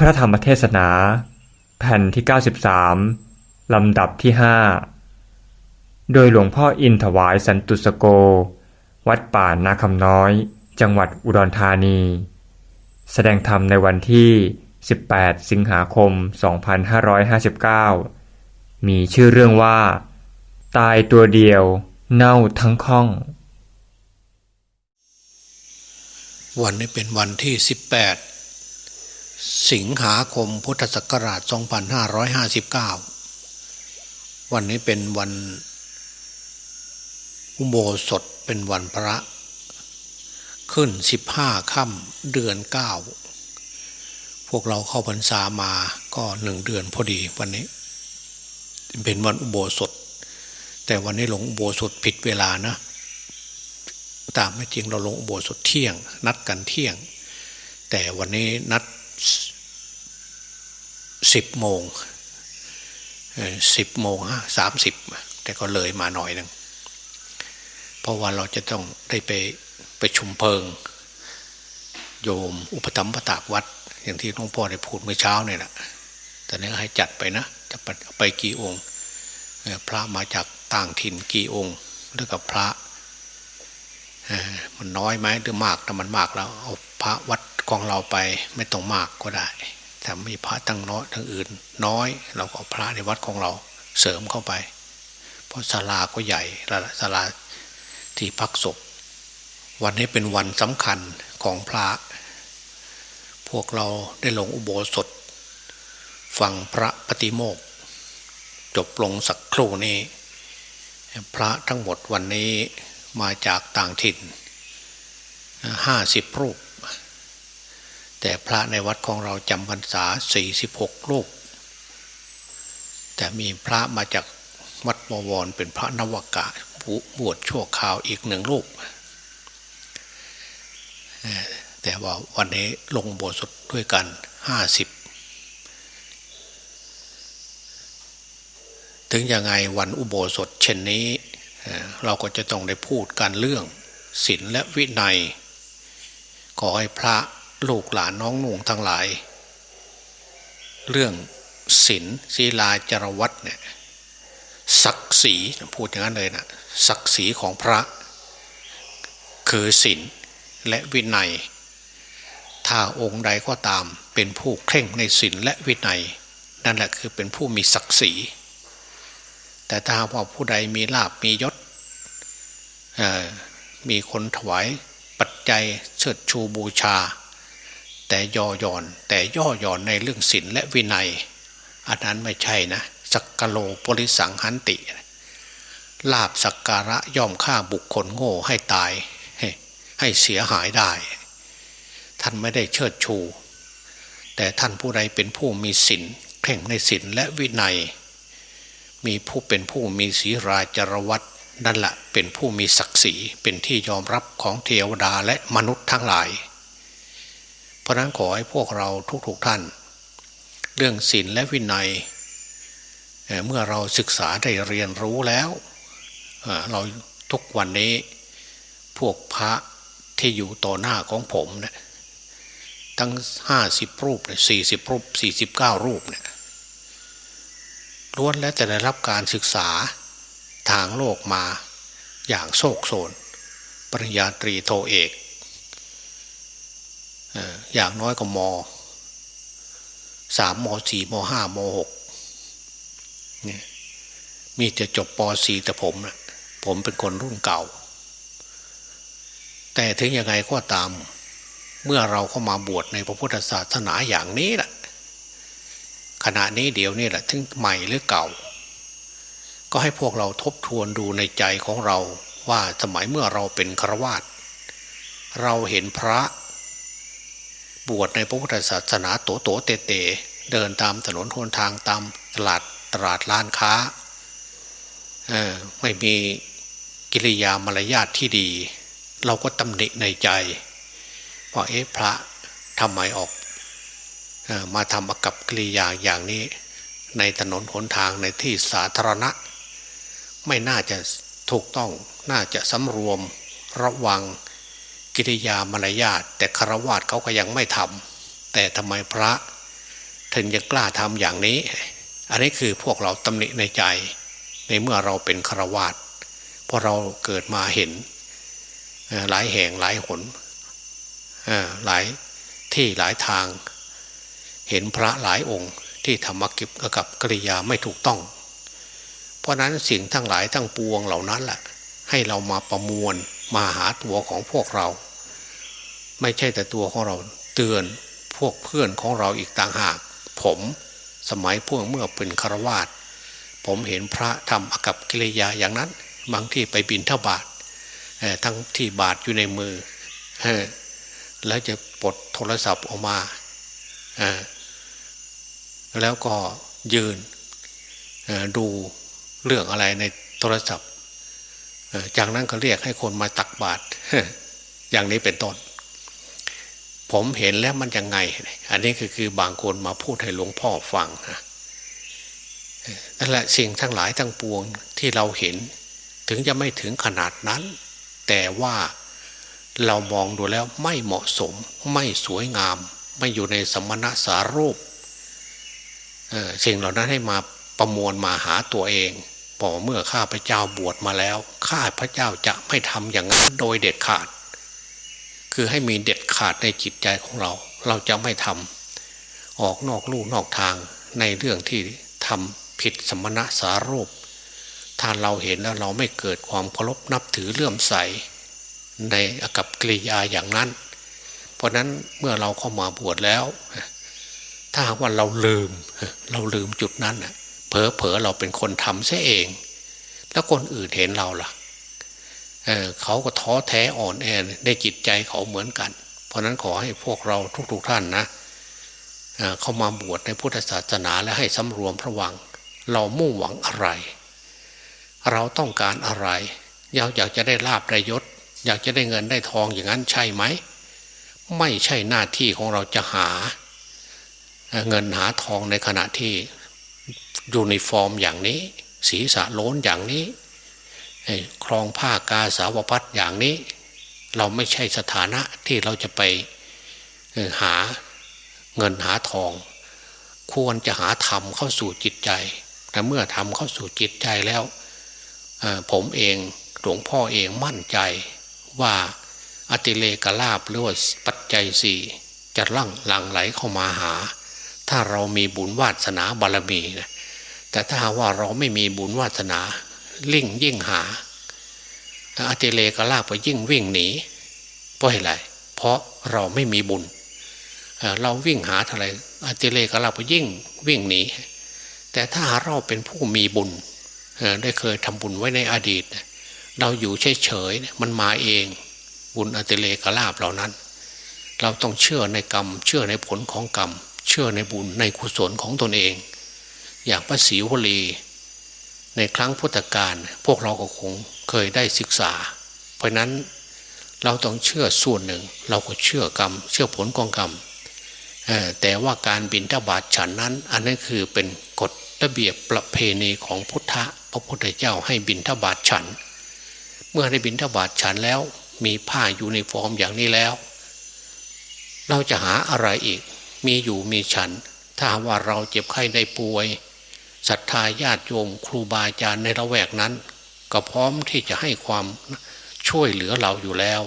พระธรรมเทศนา แผ่นที่ 93 ลำดับที่ 5 โดยหลวงพ่ออินถวายสันตุสโก วัดป่านาคำน้อย จังหวัดอุดรธานี แสดงธรรมในวันที่ 18 สิงหาคม 2559 มีชื่อเรื่องว่า ตายตัวเดียว เน่าทั้งข้อง วันนี้เป็นวันที่ 18 สิงหาคมพุทธศักราช 2559 วันนี้เป็นวันอุโบสถเป็นวันพระ ขึ้น 15ค่ำเดือน 9 พวกเราเข้าพรรษามาก็หนึ่งเดือนพอดีวันนี้ เป็นวันอุโบสถ แต่วันนี้หลงอุโบสถผิดเวลานะ ตามไม่จริงเราลงอุโบสถเที่ยง นัดกันเที่ยง แต่วันนี้นัด สิบโมงสิบโมงสามสิบแต่ก็เลยมาหน่อยหนึ่งเพราะว่าเราจะต้องได้ไปไปชุมเพลิง โยมอุปถัมภตากวัด อย่างที่หลวงพ่อได้พูดเมื่อเช้าเนี่ยแหละแต่นี้ให้จัดไปนะ จะไปกี่องค์ พระมาจากต่างถิ่นกี่องค์แล้วกับพระมันน้อยไหมหรือมากถ้ามันมากแล้วเอาพระวัดของเราไปไม่ต้องมากก็ได้ แต่มีพระตั้งน้อยทั้งอื่น น้อย เราก็พระในวัดของเราเสริมเข้าไป เพราะศาลาก็ใหญ่ศาลาที่พักศพ วันนี้เป็นวันสำคัญของพระ พวกเราได้ลงอุโบสถ ฟังพระปฏิโมก จบลงสักครู่นี้ พระทั้งหมดวันนี้มาจากต่างถิ่นห้าสิบรูป แต่พระในวัดของเราจำพรรษาสี่สิบหกรูปแต่มีพระมาจากวัดบวรเป็นพระนวกะบวชชั่วคราวอีกหนึ่งรูป แต่ว่าวันนี้ลงโบสถด้วยกันห้าสิบถึงยังไงวันอุโบสถเช่นนี้ เราก็จะต้องได้พูดการเรื่องศีลและวินัย ขอให้พระ ลูกหลานน้องนุ่งทั้งหลาย เรื่องศีลศีลาจารวัตเนี่ยศักดิ์ศรีพูดอย่างนั้นเลยนะศักดิ์ศรีของพระ คือศีลและวินัย ถ้าองค์ใดก็ตามเป็นผู้เคร่งในศีลและวินัย นั่นแหละคือเป็นผู้มีศักดิ์ศรี แต่ถ้าว่าผู้ใดมีลาบมียศมีคนถวายปัจจัยเชิดชูบูชา แต่ย่อหย่อน แต่ย่อหย่อนในเรื่องศีลและวินัย อันนั้นไม่ใช่นะสักกโลปริสังหันติลาบสักการะย่อมฆ่าบุคคลโง่ให้ตาย ให้เสียหายได้ ท่านไม่ได้เชิดชู แต่ท่านผู้ใดเป็นผู้มีศีลเข่งในศีลและวินัย มีผู้เป็นผู้มีศีราจรวัตนั่นแหละเป็นผู้มีศักดิ์ศรีเป็นที่ยอมรับของเทวดาและมนุษย์ทั้งหลาย เพราะนั้นขอให้พวกเราทุกๆทท่าน เรื่องศีลและวินัย เมื่อเราศึกษาได้เรียนรู้แล้วเราทุกวันนี้พวกพระที่อยู่ต่อหน้าของผมเนะี่ยทั้งห้าสิบรูปเนี่ยสี่สิบรูปสี่สิบเก้ารูปเนี่ยล้วนแล้วจะได้รับการศึกษาทางโลกมาอย่างโศกโศนปริญญาตรีโทเอก อย่างน้อยก็มสามมสี่มห้ามหกนี่มีจะจบปสี่แต่ผมนะผมเป็นคนรุ่นเก่า แต่ถึงยังไงก็ตาม เมื่อเราเข้ามาบวชในพระพุทธศาสนาอย่างนี้แหละขณะนี้เดี๋ยวนี่แหละถึงใหม่หรือเก่า ก็ให้พวกเราทบทวนดูในใจของเราว่าสมัยเมื่อเราเป็นครวาตเราเห็นพระ บวชในพระพุทธศาสนาโตโตเตเตเดินตามถนนทนทางตามตลาดตลาดร้านค้าไม่มีกิริยามารยาทที่ดี เราก็ตำหนิในใจว่าเอ๊ะพระทำไมออกมาทำกับกิริยาอย่างนี้ ในถนนหนทางในที่สาธารณะ ไม่น่าจะถูกต้องน่าจะสำรวมระวัง กิริยามารยาทแต่คารวะเขาก็ยังไม่ทำแต่ทำไมพระถึงจะกล้าทำอย่างนี้ อันนี้คือพวกเราตำหนิในใจ ในเมื่อเราเป็นฆราวาสเพราะเราเกิดมาเห็น หลายแห่งหลายหนหลายที่หลายทาง เห็นพระหลายองค์ที่ทำมกิบกับกิริยาไม่ถูกต้อง เพราะฉะนั้นสิ่งทั้งหลายทั้งปวงเหล่านั้นแหละให้เรามาประมวล มาหาตัวของพวกเรา ไม่ใช่แต่ตัวของเราเตือนพวกเพื่อนของเราอีกต่างหาก ผมสมัยพวกเมื่อเป็นคารวาสผมเห็นพระทำอากับกิริยาอย่างนั้น บางที่ไปบินเท่าบาททั้งที่บาทอยู่ในมือแล้วจะปลดโทรศัพท์ออกมา แล้วก็ยืนดูเรื่องอะไรในโทรศัพท์ จากนั้นก็เรียกให้คนมาตักบาตรอย่างนี้เป็นต้น ผมเห็นแล้วมันยังไง อันนี้คือคือบางคนมาพูดให้หลวงพ่อฟังนะนั่นแหละสิ่งทั้งหลายทั้งปวงที่เราเห็น ถึงจะไม่ถึงขนาดนั้น แต่ว่าเรามองดูแล้วไม่เหมาะสม ไม่สวยงาม ไม่อยู่ในสมณะสารูปสิ่งเหล่านั้นให้มาประมวลมาหาตัวเอง บอกว่าเมื่อข้าพเจ้าบวชมาแล้ว ข้าพเจ้าจะไม่ทำอย่างนั้นโดยเด็ดขาด คือให้มีเด็ดขาดในจิตใจของเรา เราจะไม่ทำออกนอกลู่นอกทางในเรื่องที่ทำผิดสมณะสารูปถ้าเราเห็นแล้วเราไม่เกิดความเคารพนับถือเลื่อมใส ในอากับกิริยาอย่างนั้น เพราะนั้นเมื่อเราเข้ามาบวชแล้ว ถ้าว่าเราลืม เราลืมจุดนั้นน่ะ เผลอเผลอๆเราเป็นคนทำเสียเอง แล้วคนอื่นเห็นเราล่ะเอ่อเขาก็ท้อแท้อ่อนแอในจิตใจเขาเหมือนกัน เพราะนั้นขอให้พวกเราทุก ๆท่านนะเเข้ามาบวชในพุทธศาสนาและให้สำรวมระวัง เรามุ่งหวังอะไร เราต้องการอะไรอยากอยากจะได้ลาบได้ยศ อยากจะได้เงินได้ทองอย่างนั้นใช่ไหม ไม่ใช่หน้าที่ของเราจะหา เงินหาทองในขณะที่ ยูนิฟอร์มอย่างนี้ ศีรษะโล้นอย่างนี้ครองผ้ากาสาวพัดอย่างนี้ เราไม่ใช่สถานะที่เราจะไปหาเงินหาทอง ควรจะหาธรรมเข้าสู่จิตใจ แต่เมื่อธรรมเข้าสู่จิตใจแล้วผมเองหลวงพ่อเองมั่นใจว่าอติเลกลาบหรือว่าปัจจัยสี่จะลั่งหลังไหลเข้ามาหา ถ้าเรามีบุญวาสนาบารมีนะแต่ถ้าว่าเราไม่มีบุญวาสนาลิ่งยิ่งหาอาติเลกลาบก็ยิ่งวิ่งหนีเพราะอะไรเพราะเราไม่มีบุญเราวิ่งหาเท่าไรอาติเลกลาบก็ยิ่งวิ่งหนีแต่ถ้าเราเป็นผู้มีบุญได้เคยทำบุญไว้ในอดีต เราอยู่เฉยๆมันมาเอง บุญอาติเลกลาบเหล่านั้น เราต้องเชื่อในกรรม เชื่อในผลของกรรม เชื่อในบุญในกุศลของตนเอง อย่างพระศรีวลี ในครั้งพุทธกาลพวกเราก็คงเคยได้ศึกษา เพราะนั้นเราต้องเชื่อส่วนหนึ่ง เราก็เชื่อกรรม เชื่อผลของกรรมแต่ว่าการบินทบาทฉันนั้น อันนั้นคือเป็นกฎระเบียบประเพณีของพุทธะพระพุทธเจ้าให้บินทบาทฉัน เมื่อได้บินทบาทฉันแล้วมีผ้าอยู่ในฟอร์มอย่างนี้แล้ว เราจะหาอะไรอีก มีอยู่มีฉัน ถ้าว่าเราเจ็บไข้ได้ป่วยศรัทธาญาติโยมครูบาอาจารย์ในละแวกนั้น ก็พร้อมที่จะให้ความช่วยเหลือเราอยู่แล้ว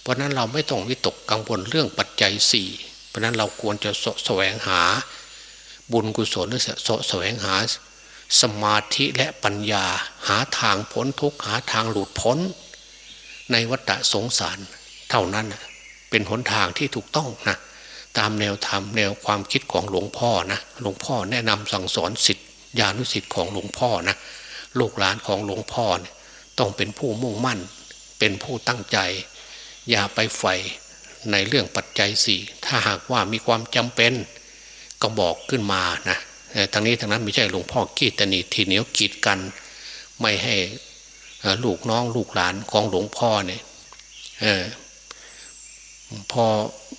เพราะนั้นเราไม่ต้องวิตกกังวลเรื่องปัจจัยสี่เพราะนั้นเราควรจะสแสวงหา บุญกุศลหรือสแสวงหา สมาธิและปัญญาหาทางพ้นทุกข์หาทางหลุดพ้น ในวัฏสงสาร เท่านั้นเป็นหนทางที่ถูกต้องนะ ตามแนวธรรมแนวความคิดของหลวงพ่อนะหลวงพ่อแนะนำสั่งสอนสิทธิญาณุสิทธิ์ของหลวงพ่อนะลูกหลานของหลวงพ่อเนี่ยต้องเป็นผู้มุ่งมั่น เป็นผู้ตั้งใจ อย่าไปใฝ่ในเรื่องปัจจัยสี่ถ้าหากว่ามีความจำเป็นก็บอกขึ้นมานะแต่ทางนี้ทางนั้นไม่ใช่หลวงพ่อกีดตนีทีเหนียวกีดกัน ไม่ให้ลูกน้องลูกหลานของหลวงพ่อเนี่ยออพอเอ่อ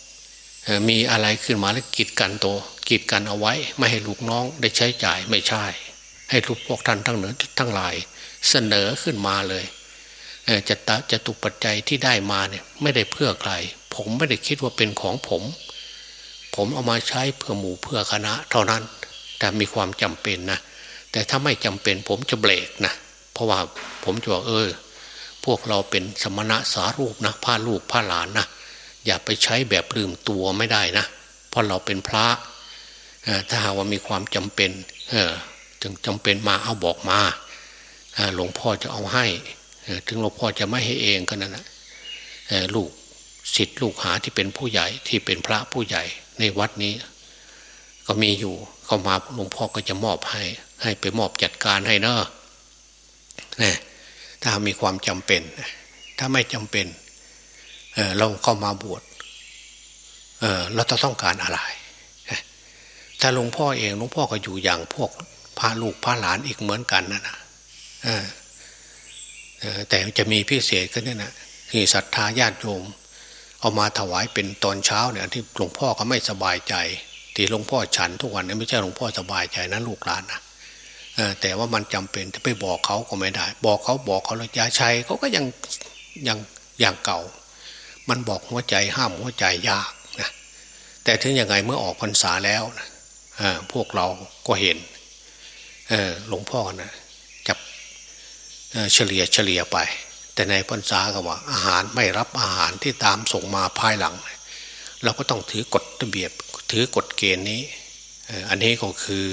มีอะไรขึ้นมาแล้วกีดกันตัวกีดกันเอาไว้ ไม่ให้ลูกน้องได้ใช้จ่ายไม่ใช่ ให้ลูกพวกท่านทั้งเหนือทั้งหลาย เสนอขึ้นมาเลยจะตะจะตุปัจจัยที่ได้มาเนี่ยไม่ได้เพื่อใคร ผมไม่ได้คิดว่าเป็นของผม ผมเอามาใช้เพื่อหมู่เพื่อคณะ เท่านั้น แต่มีความจำเป็นนะแต่ถ้าไม่จำเป็นผมจะเบรกนะเพราะว่าผมจะบอกเออ พวกเราเป็นสมณะสารูปนะผ้าลูกผ้าหลานนะ อย่าไปใช้แบบลืมตัวไม่ได้นะเพราะเราเป็นพระถ้าหากว่ามีความจำเป็นจึงจำเป็นมาเอาบอกมาหลวงพ่อจะเอาให้ถึงหลวงพ่อจะไม่ให้เองก็นั่นนะเอ่อลูกศิษย์ลูกหาที่เป็นผู้ใหญ่ที่เป็นพระผู้ใหญ่ในวัดนี้ ก็มีอยู่เข้ามาหลวงพ่อก็จะมอบให้ ให้ไปมอบจัดการให้เนอะนะถ้ามีความจำเป็น ถ้าไม่จำเป็น เราเข้ามาบวชเเราจะต้องการอะไรถ้าหลวงพ่อเองหลวงพ่อก็อยู่อย่างพวกพาลูกพาหลานอีกเหมือนกันนะนะแต่จะมีพิเศษก็เนี่ยนะที่ศรัทธาญาติโยม เอามาถวายเป็นตอนเช้าเนี่ยที่หลวงพ่อก็ไม่สบายใจ ที่หลวงพ่อฉันทุกวันเนี่ยไม่ใช่หลวงพ่อสบายใจนะลูกหลานนะแต่ว่ามันจำเป็นจะไปบอกเขาก็ไม่ได้ บอกเขาบอกเขาแล้วยาชัยเขาก็ยังยังอย่างเก่า มันบอกหัวใจห้ามหัวใจยากนะแต่ถึงยังไงเมื่อออกพรรษาแล้วนะพวกเราก็เห็นหลวงพ่อนะจับเฉลี่ยเฉลี่ยไป แต่ในพรรษาก็ว่า อาหารไม่รับอาหารที่ตามส่งมาภายหลัง เราก็ต้องถือกฎระเบียบถือกฎเกณฑ์นี้ อันนี้ก็คือ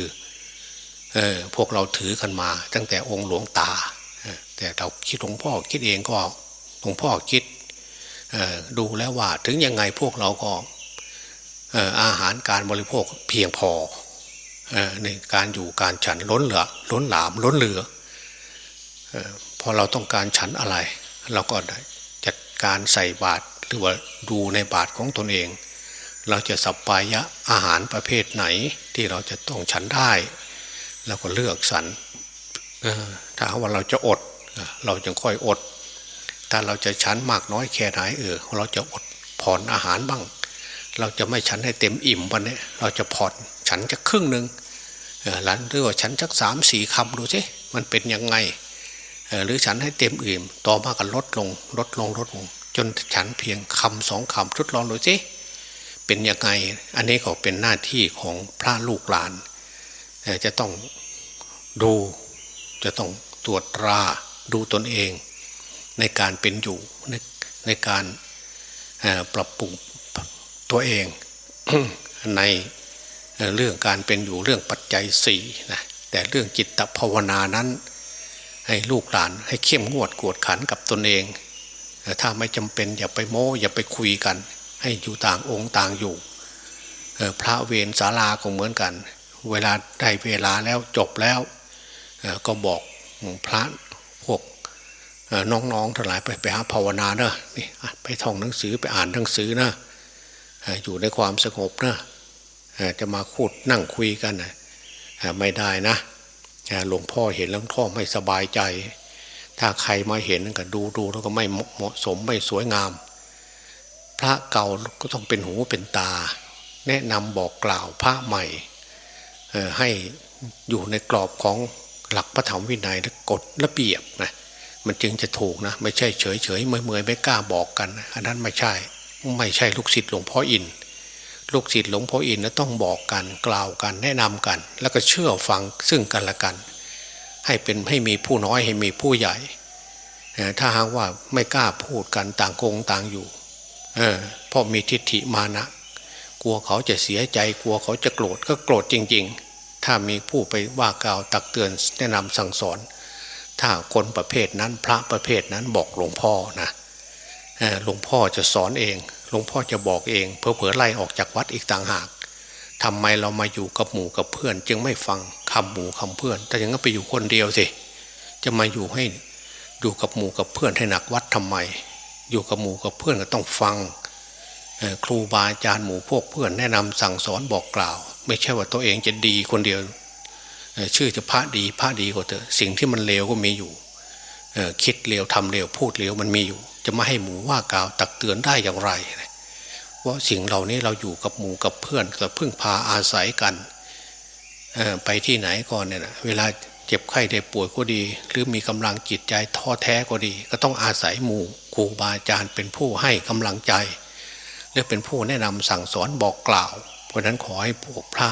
อพวกเราถือกันมา ตั้งแต่องค์หลวงตา แต่เราคิดหลวงพ่อคิดเองก็หลวงพ่อคิด ดูแล้วว่าถึงยังไงพวกเราก็อาหารการบริโภคเพียงพอในการอยู่การฉันล้นเหลือล้นหลามล้นเหลือพอเราต้องการฉันอะไร เราก็จัดการใส่บาตรหรือว่าดูในบาตรของตนเอง เราจะสัปปายะอาหารประเภทไหนที่เราจะต้องฉันได้เราก็เลือกสรรถ้าว่าเราจะอดเราจะค่อยอด ถ้าเราจะฉันมากน้อยแค่ไหนเออเราจะอดผ่อนอาหารบ้าง เราจะไม่ฉันให้เต็มอิ่มวันนี้เราจะผ่อนฉันจะครึ่งหนึ่งหลังหรือว่าฉันจักสามสี่คำดูสิมันเป็นยังไงหรือฉันให้เต็มอิ่มต่อมาก็ลดลงลดลงลดลง จนฉันเพียงคำสองคำทดลองดูสิเป็นยังไง อันนี้ก็เป็นหน้าที่ของพระลูกหลานจะต้องดูจะต้องตรวจตราดูตนเอง ในการเป็นอยู่ในในการปรับปรุงตัวเองในเรื่องการเป็นอยู่เรื่องปัจจัยสี่นะแต่เรื่องจิตภาวนานั้น ให้ลูกหลานให้เข้มงวดกวดขันกับตนเอง ถ้าไม่จำเป็นอย่าไปโม้อย่าไปคุยกัน ให้อยู่ต่างองค์ต่างอยู่พระเวรศาลาก็เหมือนกัน เวลาได้เวลาแล้วจบแล้วก็บอกพระ น้องๆทั้งหลายไปไปหาภาวนาเนอะนี่ไปท่องหนังสือไปอ่านหนังสือนะอยู่ในความสงบนะจะมาคูดนั่งคุยกันนะไม่ได้นะหลวงพ่อเห็นแล้วหลวงพ่อไม่สบายใจ ถ้าใครมาเห็นก็ดูดูแล้วก็ไม่เหมาะสมไม่สวยงาม พระเก่าก็ต้องเป็นหูเป็นตา แนะนำบอกกล่าวพระใหม่ให้อยู่ในกรอบของหลักพระธรรมวินัยและกฎระเบียบนะ มันจึงจะถูกนะ ไม่ใช่เฉยเฉยเมื่อยเมื่อยไม่กล้าบอกกัน อันนั้นไม่ใช่ ไม่ใช่ลูกศิษย์หลวงพ่ออินลูกศิษย์หลวงพ่ออินนะต้องบอกกันกล่าวกันแนะนำกัน แล้วก็เชื่อฟังซึ่งกันและกัน ให้เป็นให้มีผู้น้อยให้มีผู้ใหญ่ถ้าหากว่าไม่กล้าพูดกันต่างโกงต่างอยู่เออเพราะมีทิฏฐิมานะ กลัวเขาจะเสียใจกลัวเขาจะโกรธก็โกรธจริง ๆ ถ้ามีผู้ไปว่ากล่าวตักเตือนแนะนำสั่งสอน ถ้าคนประเภทนั้นพระประเภทนั้นบอกหลวงพ่อนะหลวงพ่อจะสอนเอง หลวงพ่อจะบอกเองเผลอไล่ออกจากวัดอีกต่างหากทำไมเรามาอยู่กับหมู่กับเพื่อน จึงไม่ฟังคำหมู่คำเพื่อน แต่ยังก็ไปอยู่คนเดียวสิ จะมาอยู่ให้อยู่กับหมู่กับเพื่อนให้หนักวัดทำไม อยู่กับหมู่กับเพื่อนก็ต้องฟังครูบาอาจารย์หมู่พวกเพื่อนแนะนำสั่งสอนบอกกล่าว ไม่ใช่ว่าตัวเองจะดีคนเดียว ชื่อจะพระดีพระดีก็เถอะสิ่งที่มันเลวก็มีอยู่คิดเลวทำเลวพูดเลวมันมีอยู่ จะไม่ให้หมูว่ากล่าวตักเตือนได้อย่างไรว่าะสิ่งเหล่านี้เราอยู่กับหมู่กับเพื่อนก็พึ่งพาอาศัยกันไปที่ไหนก่อนเนี่ยนะเวลาเจ็บไข้ได้ป่วยก็ดี หรือมีกำลังจิตใจท้อแท้ก็ดี ก็ต้องอาศัยหมู่ครูบาอาจารย์เป็นผู้ให้กำลังใจ และเป็นผู้แนะนำสั่งสอนบอกกล่าว เพราะนั้นขอให้พวกพระ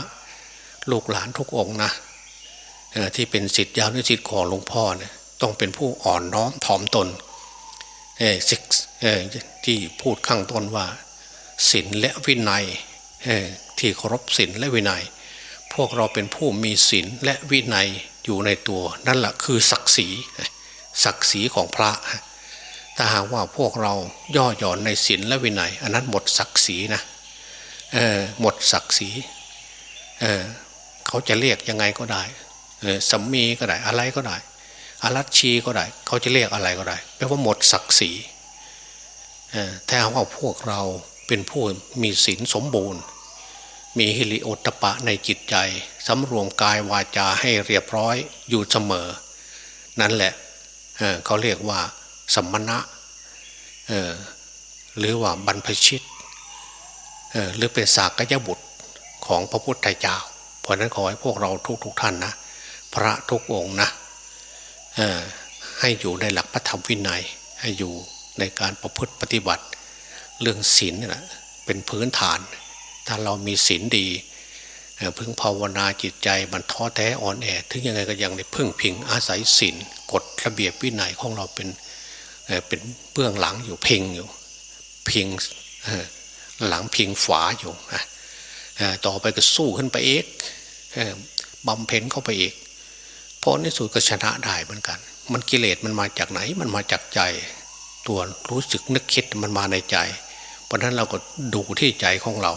ลูกหลานทุกองนะ ที่เป็นสิทธิ์ยาวหรือสิทธิ์ของหลวงพ่อเนี่ยต้องเป็นผู้อ่อนน้อมถ่อมตนเออสิเออที่พูดข้างต้นว่าศีลและวินัยที่เคารพศีลและวินัย พวกเราเป็นผู้มีศีลและวินัยอยู่ในตัว นั่นแหละคือศักดิ์ศรีศักดิ์ศรีของพระถ้าหากว่าพวกเราย่อหย่อนในศีลและวินัย อันนั้นหมดศักดิ์ศรีนะหมดศักดิ์ศรีเขาจะเรียกยังไงก็ได้ สัมมีก็ได้อะไรก็ได้อารัชชีก็ได้ เขาจะเรียกอะไรก็ได้แปลว่าหมดศักดิ์ศรีเออถ้าว่าพวกเราเป็นผู้มีศีลสมบูรณ์ มีฮิริโอตปะในจิตใจสำรวมกายวาจาให้เรียบร้อยอยู่เสมอ นั่นแหละเเขาเรียกว่าสมณะเอ่อหรือว่าบรรพชิตหรือเป็นสากยบุตรของพระพุทธเจ้า เพราะฉะนั้นขอให้พวกเราทุกๆทท่านนะ พระทุกองนะให้อยู่ในหลักพระธรรมวินัย ให้อยู่ในการประพฤติปฏิบัติ เรื่องศีลนี่นะเป็นพื้นฐาน ถ้าเรามีศีลดีเอ่งภาวนาจิตใจมันท้อแท้อ่อนแอ ถึงยังไงก็ยังได้พึ่งพิงอาศัยศีลกฎระเบียบวินัยของเราเป็นเป็นเบื้องหลังอยู่พิงอยู่พิงหลังพิงฝาอยู่ต่อไปก็สู้ขึ้นไปเอกบำเพ็ญเข้าไปอีก เพราะในสุดก็ชนะได้เหมือนกัน มันกิเลสมันมาจากไหน มันมาจากใจ ตัวรู้สึกนึกคิดมันมาในใจ เพราะฉะนั้นเราก็ดูที่ใจของเรา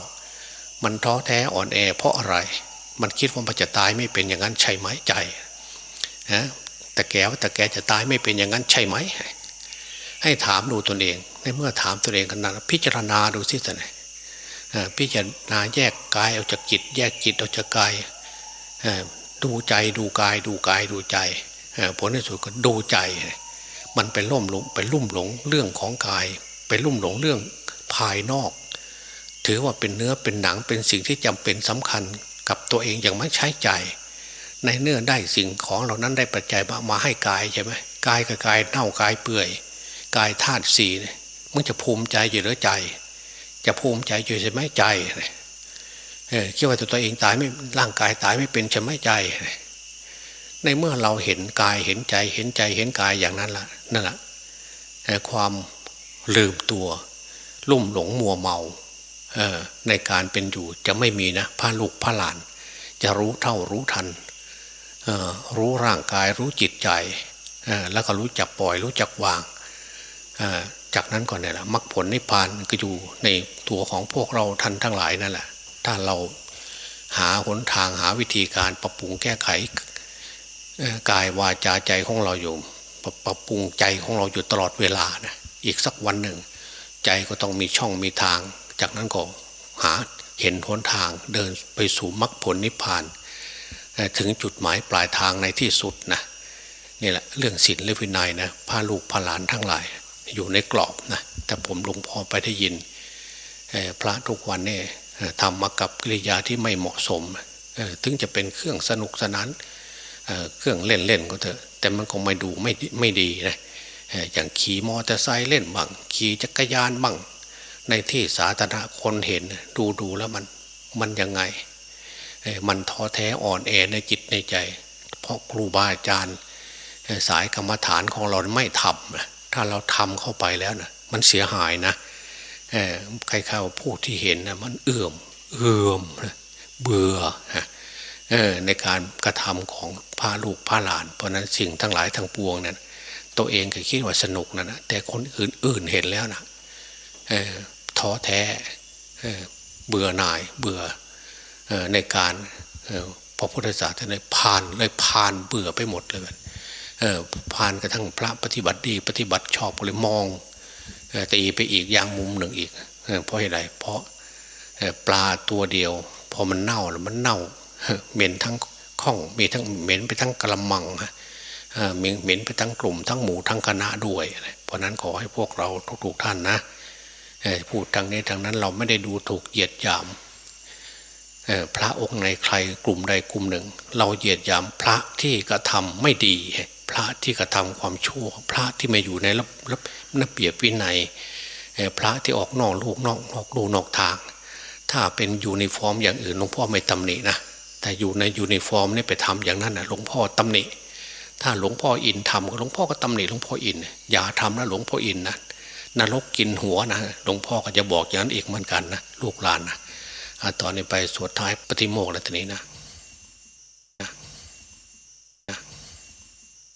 มันท้อแท้อ่อนแอ เพราะอะไร มันคิดว่ามันจะตายไม่เป็นอย่างนั้นใช่ไหมใจนะแต่แกว่าแต่แกจะตายไม่เป็นอย่างนั้นใช่ไหม ให้ถามดูตนเอง ในเมื่อถามตนเองกันนั้นพิจารณาดูสิท่านพิจารณาแยกกายออกจากจิต แยกจิตออกจากกาย ดูใจดูกายดูกายดูใจผลที่สุดก็ดูใจ มันไปล่มหลงไปลุ่มหลงเรื่องของกายไปลุ่มหลงเรื่องภายนอก ถือว่าเป็นเนื้อเป็นหนังเป็นสิ่งที่จำเป็นสำคัญกับตัวเองอย่างไม่ใช้ใจในเนื้อได้สิ่งของเหล่านั้นได้ปัจจัยมามาให้กายใช่ไหมกายกับกายเน่ากายเปื่อย กายธาตุสี่เนี่ยมึงจะภูมิใจอยู่หรือใจ จะภูมิใจอยู่ใช่ไหมใจเออ คิดว่าตัวเองตายไม่ร่างกายตายไม่เป็นใช่ไหมใจ ในเมื่อเราเห็นกายเห็นใจ เห็นใจเห็นกายอย่างนั้นละนั่นแหละความลืมตัว ลุ่มหลงมัวเมาในการเป็นอยู่จะไม่มีนะพระลูกพระหลาน จะรู้เท่ารู้ทันรู้ร่างกายรู้จิตใจแล้วก็รู้จักปล่อยรู้จักวางจากนั้นก่อนเนี่ยแหละมรรคผลนิพพานก็อยู่ในตัวของพวกเราท่านทั้งหลายนั่นแหละ ถ้าเราหาหนทางหาวิธีการปรับปรุงแก้ไขกายวาจาใจของเราอยู่ปรับปรุงใจของเราอยู่ตลอดเวลานะอีกสักวันหนึ่ง ใจก็ต้องมีช่องมีทาง จากนั้นก็หาเห็นหนทางเดินไปสู่มรรคผลนิพพาน ถึงจุดหมายปลายทางในที่สุดนะนี่แหละเรื่องศีลและวินัยนะพาลูกพาหลานทั้งหลาย อยู่ในกรอบนะแต่ผมหลวงพ่อไปได้ยินพระทุกวันเนี่ย ทำมากับกิริยาที่ไม่เหมาะสม ถึงจะเป็นเครื่องสนุกสนานเครื่องเล่นเล่นก็เถอะ แต่มันคงไม่ดูไม่ดีไม่ดีนะอย่างขี่มอเตอร์ไซค์เล่นบ้างขี่จักรยานบ้างในที่สาธารณะคนเห็นดูดูแล้วมันมันยังไง มันท้อแท้อ่อนแอในจิตในใจ เพราะครูบาอาจารย์ สายกรรมฐานของเราไม่ทำถ้าเราทำเข้าไปแล้วนะมันเสียหายนะ ใครๆว่าผู้ที่เห็นนะมันเอื่อมเอื่อมเบื่อในการกระทำของพาลูกพาหลาน เพราะนั้นสิ่งทั้งหลายทั้งปวงนั้นตัวเองก็คิดว่าสนุกนะนะแต่คนอื่นๆเห็นแล้วนะท้อแท้เบื่อหน่ายเบื่อในการเอพระพุทธศาสนาผ่านเลยผ่านเบื่อไปหมดเลยผ่านกระทั่งพระปฏิบัติดี ปฏิบัติชอบเลยมอง ตีไปอีกอย่างมุมหนึ่งอีกเพราะอะไรเพราะปลาตัวเดียว พอมันเน่าแล้วมันเน่าเหม็นทั้งข้องมีทั้งเหม็นไปทั้งกระมังฮะเหม็นไปทั้งกลุ่มทั้งหมู่ทั้งคณะด้วย เพราะนั้นขอให้พวกเราทุกๆท่านนะพูดทางนี้ทางนั้นเราไม่ได้ดูถูกเหยียดหยามพระองค์ในใครกลุ่มใดกลุ่มหนึ่ง เราเหยียดหยามพระที่กระทำไม่ดี พระที่กระทำความชั่ว พระที่ไม่อยู่ในระระระเบียบวินัยพระที่ออกนอกลูกนอกนอกลูกนอกทาง ถ้าเป็นยูนิฟอร์มอย่างอื่นหลวงพ่อไม่ตำหนินะแต่อยู่ในยูนิฟอร์มนี่ไปทำอย่างนั้นนะหลวงพ่อตำหนิ ถ้าหลวงพ่ออินทำก็หลวงพ่อก็ตำหนิหลวงพ่ออิน อย่าทำนะหลวงพ่ออินนะนรกกินหัวนะหลวงพ่อก็จะบอกอย่างนั้นอีกเหมือนกันนะลูกหลานนะอะตอนนี้ไปสวดท้ายปฏิโมกข์แล้วทีนี้นะ